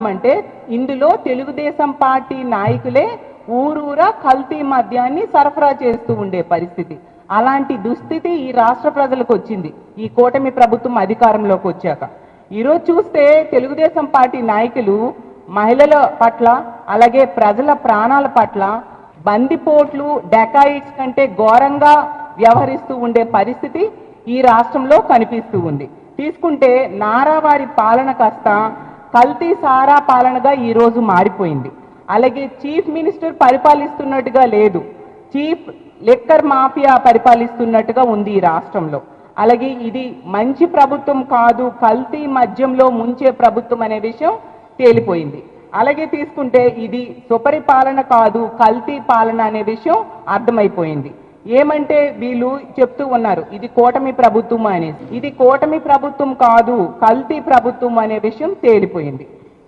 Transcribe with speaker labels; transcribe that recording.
Speaker 1: అంటే ఇందులో తెలుగుదేశం పార్టీ నాయకులే ఊరూరా కల్తీ మద్యాన్ని సరఫరా చేస్తూ ఉండే పరిస్థితి. అలాంటి దుస్థితి ఈ రాష్ట్ర ప్రజలకు వచ్చింది. ఈ కూటమి ప్రభుత్వం అధికారంలోకి వచ్చాక. ఈరోజు చూస్తే తెలుగుదేశం పార్టీ నాయకులు మహిళల పట్ల అలాగే ప్రజల ప్రాణాల పట్ల బందిపోట్లు డెకాయిట్స్ కంటే ఘోరంగా వ్యవహరిస్తూ ఉండే పరిస్థితి ఈ రాష్ట్రంలో కనిపిస్తూ ఉంది. తీసుకుంటే నారావారి పాలన కాస్త కల్తీ సారా పాలనగా ఈరోజు మారిపోయింది. అలాగే చీఫ్ మినిస్టర్ పరిపాలిస్తున్నట్టుగా లేదు. చీఫ్ లెక్కర్ మాఫియా పరిపాలిస్తున్నట్టుగా ఉంది ఈ రాష్ట్రంలో. అలాగే ఇది మంచి ప్రభుత్వం కాదు కల్తీ మద్యంలో ముంచే ప్రభుత్వం అనే విషయం తేలిపోయింది. అలాగే తీసుకుంటే ఇది సుపరిపాలన కాదు కల్తీ పాలన అనే విషయం అర్థమైపోయింది. ఏమంటే వీళ్ళు చెప్తూ ఉన్నారు ఇది కూటమి ప్రభుత్వం అనేసి. ఇది కూటమి ప్రభుత్వం కాదు కల్తీ ప్రభుత్వం అనే విషయం తేలిపోయింది.